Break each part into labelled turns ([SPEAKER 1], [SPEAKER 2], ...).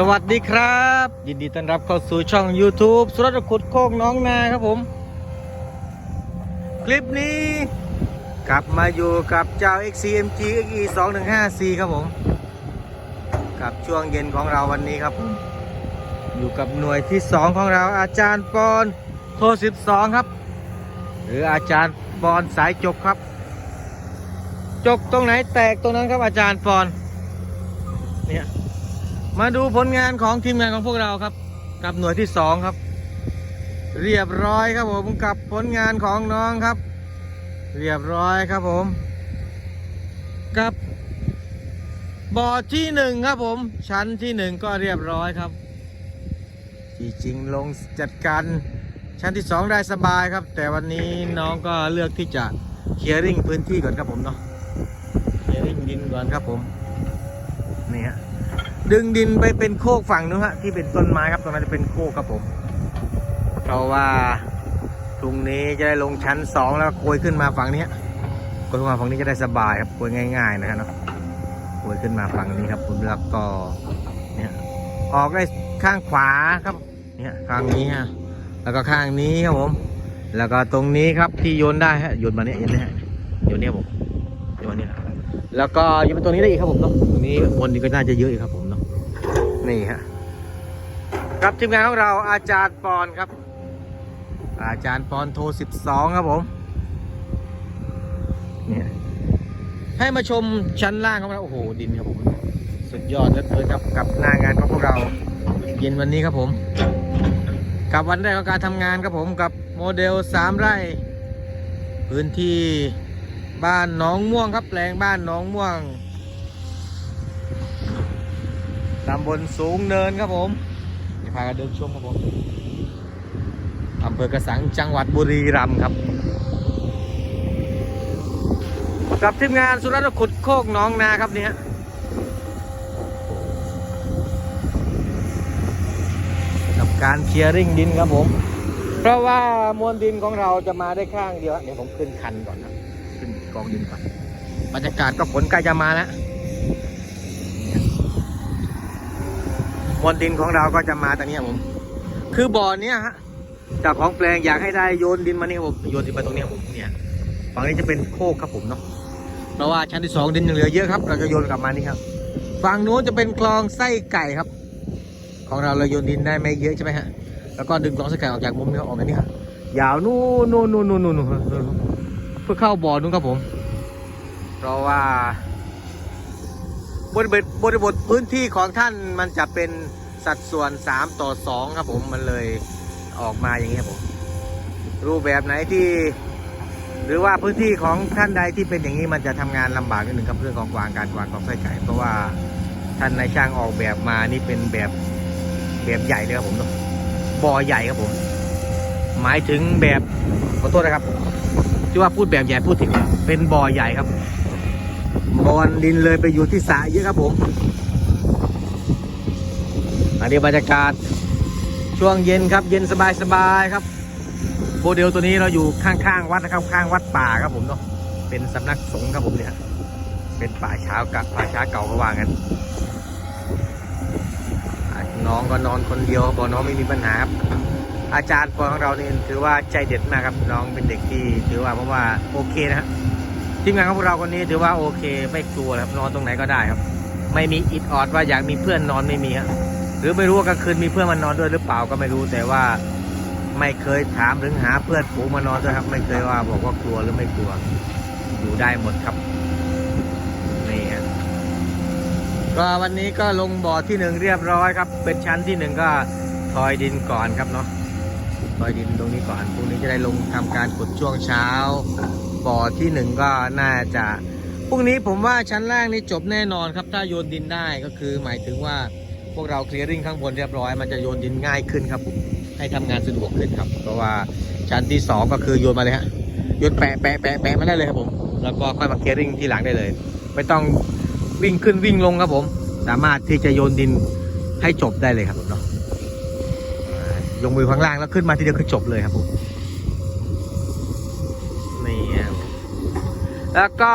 [SPEAKER 1] สวัสดีครับ ยินดีต้อนรับเข้าสู่ช่อง YouTube สุรตขุดโคกน้องนาครับผม คลิปนี้ กลับมาอยู่กับเจ้า XCMG XE 2 1 5 4ครับผม กับช่วงเย็นของเราวันนี้ครับ อยู่กับหน่วยที่ 2 ของเราอาจารย์ปอนโทร12 ครับ หรืออาจารย์ปอนสายจกครับจกตรงไหนแตกตรงนั้นครับอาจารย์ปอนเนี่ย มาดูผลงานของทีมงานของพวกเราครับ กับหน่วยที่สองครับ เรียบร้อยครับผมกับผลงานของน้องครับ เรียบร้อยครับผม กับบ่อที่หนึ่งครับผม ชั้นที่หนึ่งก็เรียบร้อยครับที่จริงลงจัดการชั้นที่สองได้สบายครับ แต่วันนี้น้องก็เลือกที่จะเคลียร์ริ่งพื้นที่ก่อนครับผมเนาะเคลียร์ริ่งดินก่อนครับผมนี่ฮะ ดึงดินไปเป็นโคกฝั่งนู้นฮะที่เป็นต้นไม้ครับตรงนั้นจะเป็นโคกครับผมเพราะว่าพรุ่งนี้จะได้ลงชั้นสองแล้วโกยขึ้นมาฝั่งนี้โกยขึ้นมาฝั่งนี้จะได้สบายครับโกยง่าย ๆ นะฮะเนาะโกยขึ้นมาฝั่งนี้ครับผมแล้วก็เนี่ยออกได้ข้างขวาครับเนี่ยข้างนี้ฮะแล้วก็ข้างนี้ครับผม แล้วก็ตรงนี้ครับที่โยนได้ฮะโยนมาเนี่ยโยนเนี่ยโยนเนี่ยผมโยนเนี่ยแล้วก็อยู่ตรงนี้ได้อีกครับผมเนาะตรงนี้คนนี้ก็น่าจะเยอะอีกครับผม นี่ฮะครับทีมงานของเราอาจารย์ปอนครับ อาจารย์ปอนโทร12ครับผมเนี่ยให้มาชมชั้นล่างของเราโอ้โหดินครับผมสุดยอดเหลือเกินครับกับหน้างานของพวกเราเย็นวันนี้ครับผม กับวันแรกของการทำงานครับผมกับโมเดล3ไร่ พื้นที่บ้านหนองม่วงครับแปลงบ้านหนองม่วง ตำบลสูงเนินครับผมนี่พากันเดินชมครับผมอำเภอกระสังจังหวัดบุรีรัมย์ครับ กับทีมงานสุรัตน์ขุดโคกหน้องนาครับเนี่ยกับการเคลียร์ริ่งดินครับผม เพราะว่ามวลดินของเราจะมาได้ข้างเดียวเดี๋ยวผมขึ้นคันก่อนนะขึ้นกองดินก่อนบรรยากาศก็ฝนใกล้จะมาแล้ว มวลดินของเราก็จะมาตรงนี้ผม คือบ่อเนี้ยฮะจากของแปลงอยากให้ได้โยนดินมาเนี่ครับผมโยนดินมาตรงนี้ผมเนี่ยฝั่งนี้จะเป็นโคกครับผมเนาะเพราะว่าชั้นที่สองดินยังเหลือเยอะครับ เราจะโยนกลับมานี่ครับฝั่งนู้นจะเป็นคลองไส้ไก่ครับ ของเราเราโยนดินได้ไม่เยอะใช่ไหมฮะแล้วก็ดึงคลองไส้ไก่ออกจากมุมนี้ออกมานี่ครับยาวนู่นนู่นนู่นนู่นนู่นนู่นเพื่อเข้าบ่อนู้นครับผม เพราะว่า บริบทบริบทพื้นที่ของท่านมันจะเป็นสัดส่วน 3 ต่อ 2 ครับผมมันเลยออกมาอย่างนี้ครับผม รูปแบบไหนที่ หรือว่าพื้นที่ของท่านใดที่เป็นอย่างนี้มันจะทำงานลำบากนิดหนึ่งครับเรื่องของวางการวางของไส้ไก่เพราะว่าท่านนายช่างออกแบบมานี่เป็นแบบแบบใหญ่เลยครับผมเนาะบ่อใหญ่ครับผม หมายถึงแบบขอโทษนะครับที่ว่าพูดแบบใหญ่พูดถึงเป็นบ่อใหญ่ครับ บอลดินเลยไปอยู่ที่สระเยอะครับผม อันนี้บรรยากาศช่วงเย็นครับ เย็นสบายๆครับ โมเดลตัวนี้เราอยู่ข้างๆวัดนะครับข้างวัดป่าครับผมเนาะ เป็นสำนักสงฆ์ครับผมเนี่ย เป็นป่าช้ากับป่าช้าเก่าก็ว่างั้นน้องก็นอนคนเดียวบอกน้องไม่มีปัญหาครับอาจารย์ปอนของเราเนี่ยถือว่าใจเด็ดมากครับน้องเป็นเด็กที่ถือว่าเพราะว่าโอเคนะฮะ ทีมงานของพวกเราคนนี้ถือว่าโอเค ไม่กลัวครับนอนตรงไหนก็ได้ครับ ไม่มีอิดออดว่าอยากมีเพื่อนนอนไม่มีฮะหรือไม่รู้ว่ากลางคืนมีเพื่อนมานอนด้วยหรือเปล่าก็ไม่รู้แต่ว่าไม่เคยถามถึงหาเพื่อนฝูงมานอนด้วยครับ ไม่เคยว่าบอกว่ากลัวหรือไม่กลัว อยู่ได้หมดครับนี่ฮะก็วันนี้ก็ลงบ่อที่หนึ่งเรียบร้อยครับ เป็นชั้นที่หนึ่งก็ทอยดินก่อนครับเนาะปล่อยดินตรงนี้ก่อนพรุ่งนี้จะได้ลงทำการขุดช่วงเช้า บ่อที่หนึ่งก็น่าจะพรุ่งนี้ผมว่าชั้นล่างนี่จบแน่นอนครับ ถ้าโยนดินได้ก็คือหมายถึงว่าพวกเราเคลียร์ริ่งข้างบนเรียบร้อยมันจะโยนดินง่ายขึ้นครับ ให้ทำงานสะดวกขึ้นครับ เพราะว่าชั้นที่สองก็คือโยนมาเลยฮะโยนแปะแปะแปะแปะมาได้เลยครับผมแล้วก็ค่อยมาเคลียร์ริ่งที่หลังได้เลย ไม่ต้องวิ่งขึ้นวิ่งลงครับผม สามารถที่จะโยนดินให้จบได้เลยครับผมเนาะยกมือข้างล่างแล้วขึ้นมาทีเดียวคือจบเลยครับผม แล้วก็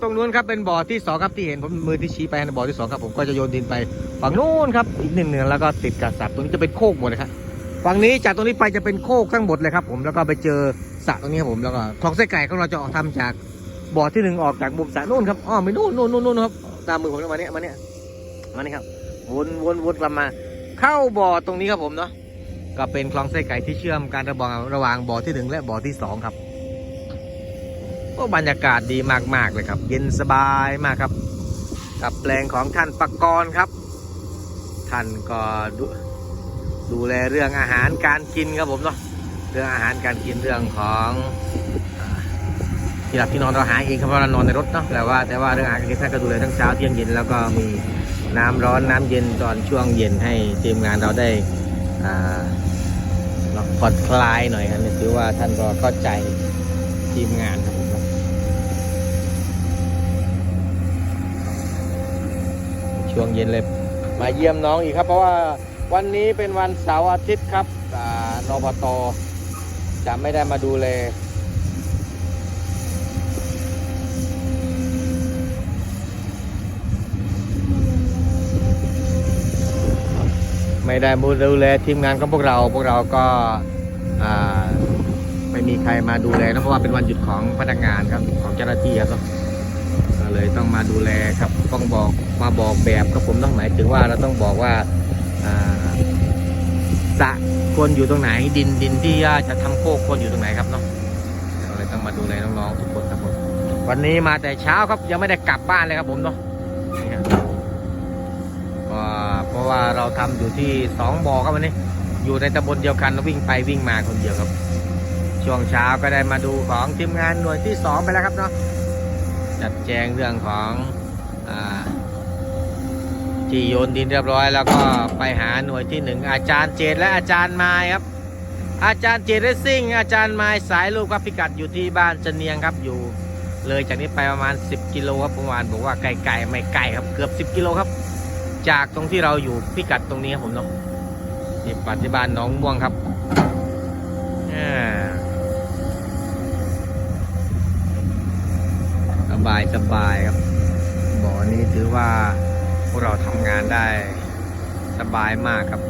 [SPEAKER 1] ตรงนู้นครับเป็นบ่อที่สองครับที่เห็นผมมือที่ชี้ไปนบ่อที่สองครับผมก็จะโยนดินไปฝั่งนู้นครับอีกหนึ่งเนือแล้วก็ติดกับสระตรงนี้จะเป็นโคกหมดเลยครับฝั่งนี้จากตรงนี้ไปจะเป็นโคกทั้งหมดเลยครับผมแล้วก็ไปเจอสระตรงนี้ครับผมแล้วก็คลองไส้ไก่ของเราจะออกทำจากบ่อที่หนึ่งออกจากมุมสระนู่นครับอ้อมไปนู่นนู่นนู่นนู่นครับตามมือผมมาเนี้ยมาเนี้ยมาเนี้ยครับวนวนวนกลับมาเข้าบ่อตรงนี้ครับผมเนาะก็เป็นคลองไส้ไก่ที่เชื่อมการระบางระหว่างบ่อที่หนึ่งและบ่อที่สองครับ ก็บรรยากาศดีมากๆเลยครับ เย็นสบายมากครับ กับแปลงของท่านปกรณ์ครับ ท่านก็ดูดูแลเรื่องอาหารการกินครับผมเนาะเรื่องอาหารการกินเรื่องของอที่หลับที่นอนเราหาเองครับเพราะเรานอนในรถเนาะแต่ว่าแต่ว่าเรื่องอาหารการกินท่านก็ดูแลทั้งเช้าเที่ยงเย็นแล้วก็มีน้ำร้อนน้ำเย็นตอนช่วงเย็นให้ทีมงานเราได้อ่าเนาะผ่อนคลายหน่อยครับถือว่าท่านก็เข้าใจทีมงานครับผมเนาะ ช่วงเย็นเลย มาเยี่ยมน้องอีกครับ เพราะว่าวันนี้เป็นวันเสาร์อาทิตย์ครับอ่านปตจะไม่ได้มาดูแลไม่ได้มาดูแลทีมงานของพวกเราพวกเราก็ไม่มีใครมาดูแลนะเพราะว่าเป็นวันหยุดของพนักงานครับของเจ้าหน้าที่ครับ เลยต้องมาดูแลครับต้องบอกมาบอกแบบครับผมต้องหมายถึงว่าเราต้องบอกว่าสะควรอยู่ตรงไหน ดินดินที่จะทำโคกควรอยู่ตรงไหนครับเนาะเราเลยต้องมาดูแลน้องๆทุกคนครับผมวันนี้มาแต่เช้าครับยังไม่ได้กลับบ้านเลยครับผมเนาะเพราะว่าเราทำอยู่ที่สองบ่อครับวันนี้ อยู่ในตำบลเดียวกันวิ่งไปวิ่งมาคนเดียวครับ ช่วงเช้าก็ได้มาดูของทีมงานหน่วยที่สองไปแล้วครับเนาะ จัดแจงเรื่องของอที่โยนดินเรียบร้อย แล้วก็ไปหาหน่วยที่หนึ่งอาจารย์เจตและอาจารย์ไม้ครับ อาจารย์เจตเรซิ่งอาจารย์ไม้สายลูกครับพิกัดอยู่ที่บ้านจันเนียงครับอยู่ เลยจากนี้ไปประมาณ 10 กิโลครับประมาณบอกว่าไกลๆไม่ไกลครับเกือบ 10 กิโลครับ จากตรงที่เราอยู่พิกัดตรงนี้ครับผมเนาะนี่ปัจจุบันน้องม่วงครับอ่า ส บายสบายครับบ่อนี้ถือว่าพวกเราทำงานได้สบายมากครับ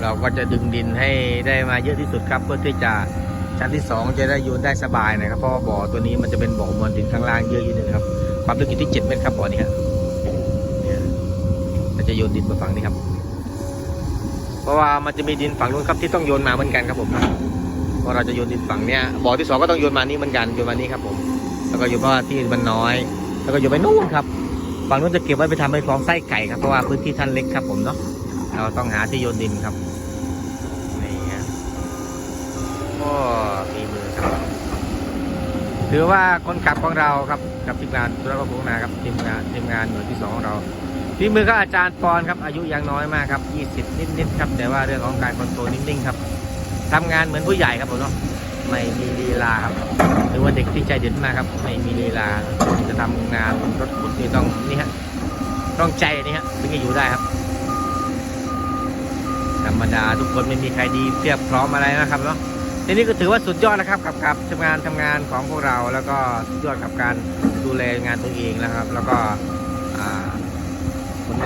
[SPEAKER 1] เราก็จะดึงดินให้ได้มาเยอะที่สุดครับ เพื่อที่จะชั้นที่สองจะได้โยนได้สบายนะครับเพราะว่าบ่อตัวนี้มันจะเป็นบ่อมวลดินข้างล่างเยอะอยู่นะครับ ความลึกอยู่ที่ 7 เมตรครับบ่อนี้ครับเนี่ย จะโยนดินมาฝั่งนี้ครับ เพราะว่ามันจะมีดินฝั่งนู้นครับที่ต้องโยนมาเหมือนกันครับผมเพราะเราจะโยนดินฝั่งเนี้ยบ่อที่สองก็ต้องโยนมานี่เหมือนกันโยนมานี่ครับผมแล้วก็โยนเพราะว่าที่มันน้อย แล้วก็โยนไปนู่นครับฝั่งนู้นจะเก็บไว้ไปทำเป็นคลองไส้ไก่ครับเพราะว่าพื้นที่ท่านเล็กครับผมเนาะเราต้องหาที่โยนดินครับนี่ฮะโอ้มีมือครับถือว่าคนขับของเราครับกับทีมงานธุรกิจของนาครับทีมงานทีมงานหน่วยที่สองของเรา ทีมือก็อาจารย์ปอนครับอายุยังน้อยมากครับ 20 นิดๆครับ แต่ว่าเรื่องของการคอนโทรลนิ่งๆครับทำงานเหมือนผู้ใหญ่ครับผมเนาะไม่มีลีลาครับหรือว่าเด็กที่ใจเด็ดมากครับ ไม่มีลีลาจะทำงานรถขุดนี่ต้องนี่ฮะต้องใจนี่ฮะถึงจะอยู่ได้ครับ ธรรมดาทุกคนไม่มีใครดีเพียบพร้อมอะไรนะครับเนาะทีนี้ก็ถือว่าสุดยอดนะครับกับกับทำงานทำงานของพวกเราแล้วก็สุดยอดกับการดูแลงานตัวเองนะครับ แล้วก็อ่า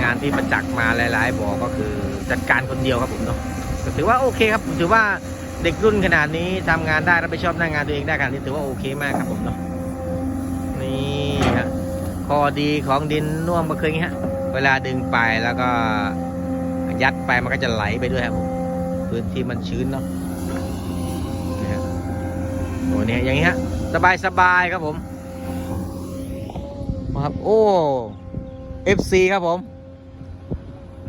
[SPEAKER 1] งานที่ประจักษ์มาหลาย ๆบอกก็คือจัดการคนเดียวครับผมเนาะก็ถือว่าโอเคครับผมถือว่าเด็กรุ่นขนาดนี้ทำงานได้รับผิดชอบหน้างานตัวเองได้ขนาดนี้ถือว่าโอเคมากครับผมเนาะนี่ฮะข้อดีของดินน่วมก็คืออย่างนี้ฮะเวลาดึงไปแล้วก็ยัดไปมันก็จะไหลไปด้วยครับผมพื้นที่มันชื้นเนาะนี่ฮะโอ้เนี่ยอย่างนี้ฮะสบายสบายครับผมครับโอ้ FC ครับผม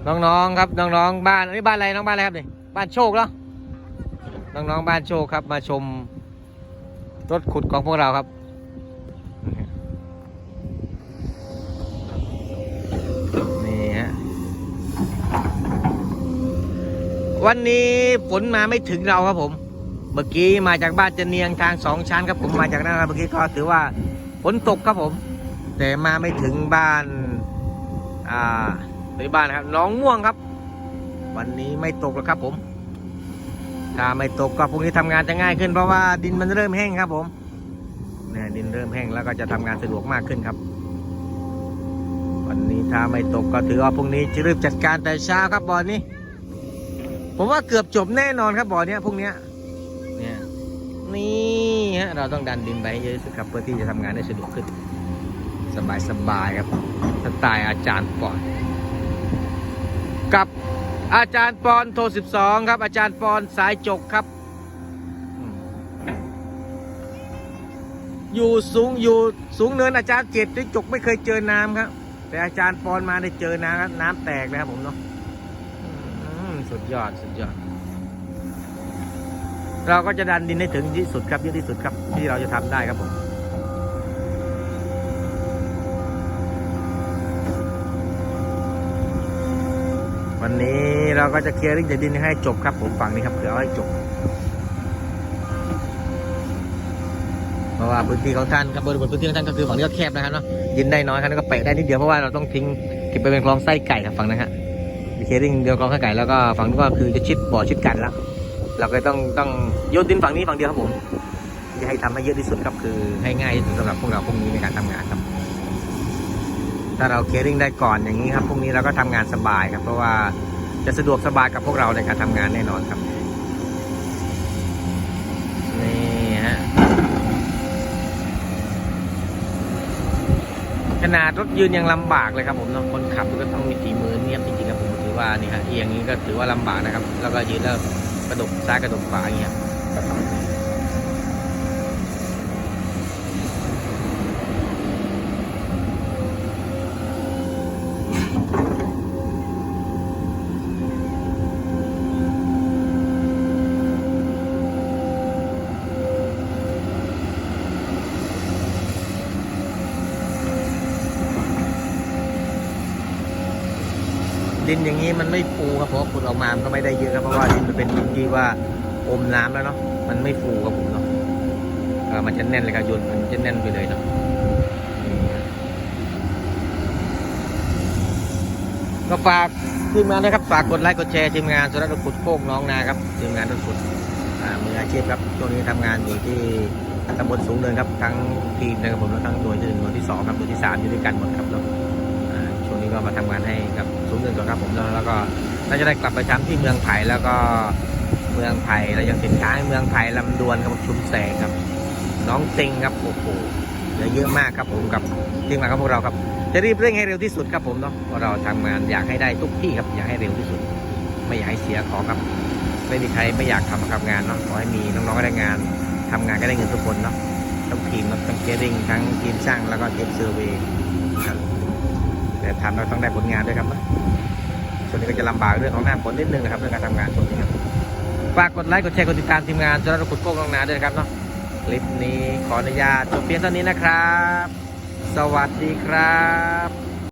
[SPEAKER 1] น้องๆครับน้องๆบ้านอันนี้บ้านอะไรน้องบ้านอะไรครับเนี่ยบ้านโชคเหรอน้องๆบ้านโชคครับมาชมรถขุดของพวกเราครับนี่ฮะวันนี้ฝนมาไม่ถึงเราครับผม เมื่อกี้มาจากบ้านจะเนียงทางสองชั้นครับผมมาจากนั้นครับเมื่อกี้ก็ถือว่าฝนตกครับผม แต่มาไม่ถึงบ้านอ่า ที่บ้านนะครับน้องม่วงครับ วันนี้ไม่ตกหรอกครับผม ถ้าไม่ตกก็พรุ่งนี้ทำงานจะง่ายขึ้นเพราะว่าดินมันเริ่มแห้งครับผมเนี่ยดินเริ่มแห้งแล้วก็จะทำงานสะดวกมากขึ้นครับ วันนี้ถ้าไม่ตกก็ถือว่าพรุ่งนี้จะรีบจัดการแต่เช้าครับบ่อนี้ ผมว่าเกือบจบแน่นอนครับบ่อนี้พรุ่งนี้เนี่ยนี่ฮะเราต้องดันดินไปเยอะสุดครับเพื่อที่จะทำงานได้สะดวกขึ้น สบายสบายๆครับสไตล์อาจารย์ปอน กับอาจารย์ปอนโทร12ครับ อาจารย์ปอนสายจกครับ อยู่สูงอยู่สูงเนินอาจารย์เจ็ดที่จกไม่เคยเจอน้ำครับ แต่อาจารย์ปอนมาได้เจอน้ำน้ำแตกเลยครับผมเนาะสุดยอดสุดยอด เราก็จะดันดินให้ถึงที่สุดครับเยอะที่สุดครับ ที่เราจะทำได้ครับผม นนี้เราก็จะเคลียร์ริ่งจากดินให้จบครับ ผมฝั่งนี้ครับเผื่อเอาให้จบ เพราะว่าพื้นที่ของท่านครับบริบทพื้นที่ของท่านก็คือฝั่งนี้ก็แคบนะครับเนาะดินได้น้อยครับแล้วก็เปะได้นิดเดียวเพราะว่าเราต้องทิ้งเก็บไปเป็นคลองไส้ไก่ครับฝั่งนั้นฮะเคลียร์ริ่งเดียวคลองไส้ไก่แล้วก็ฝั่งนี้ก็คือจะชิดบ่อชิดกันแล้วเราก็ต้องต้องโยนดินฝั่งนี้ฝั่งเดียวครับผมจะให้ทำให้เยอะที่สุดครับคือให้ง่ายที่สุดสำหรับพวกเราพวกนี้ในการทำงานครับ ถ้าเราเคียริ่งได้ก่อนอย่างนี้ครับพรุ่งนี้เราก็ทำงานสบายครับ เพราะว่าจะสะดวกสบายกับพวกเราในการทำงานแน่นอนครับนี่ฮะขนาดรถยืนยังลำบากเลยครับผมเนาะคนขับก็ต้องมีฝีมือเนียบจริงๆครับผมถือว่านี่ฮะเอียงนี้ก็ถือว่าลำบากนะครับ แล้วก็ยืนแล้วกระดกซ้ายกระดกขวาอย่างเงี้ย ดินอย่างนี้มันไม่ฟูครับเพราะขุดออกมามันก็ไม่ได้เยอะครับเพราะว่าดินมันเป็นดินที่ว่าอมน้ำแล้วเนาะมันไม่ฟูครับผมเนาะมันจะแน่นเลยครับโยนมันจะแน่นไปเลยเนาะนี่ฮะก็ฝากทีมงานนะครับฝากกดไลค์กดแชร์ทีมงานสุรัตน์ขุดโคกน้องนาครับทีมงานรถขุดอ่ามืออาชีพครับช่วงนี้ทำงานอยู่ที่ตำบลสูงเนินครับทั้งทีมนะครับผมและทั้งหน่วยที่หนึ่งหน่วยที่สองครับหน่วยที่สามอยู่ด้วยกันหมดครับเนาะอ่าช่ว ก็มาทำงานให้กับซุ้มเงินก่อนครับผมแล้วแล้วก็เราจะได้กลับไปช้ำที่เมืองไผ่แล้วก็เมืองไผ่เรายังสินค้าเมืองไผ่ลำดวนครับชุมแสงครับ น้องเต็งครับโอ้โหเหลือเยอะมากครับผมกับทีมงานของพวกเราครับ จะรีบเร่งให้เร็วที่สุดครับผมเนาะเราะเราทำงานอยากให้ได้ทุกที่ครับอยากให้เร็วที่สุด ไม่อยากให้เสียของครับ ไม่มีใครไม่อยากทำทำงานเนาะขอให้มีน้องๆได้งานทำงานก็ได้เงินทุกคนเนาะทั้งทีมทั้งเคริ่งทั้งทีมช่างแล้วก็ทีมเซอร์เวย์ครับ แต่ทำเราต้องได้ผลงานด้วยครับนะส่วนนี้ก็จะลำบากเรื่องของหน้าฝนนิดนึงนะครับเรื่องการทำงานส่วนนี้ครับฝากกดไลค์กดแชร์กดติดตามทีมงานจรรขุดโก้กองนาด้วยครับเนาะคลิปนี้ขออนุญาตจบเพียงเท่านี้นะครับ สวัสดีครับ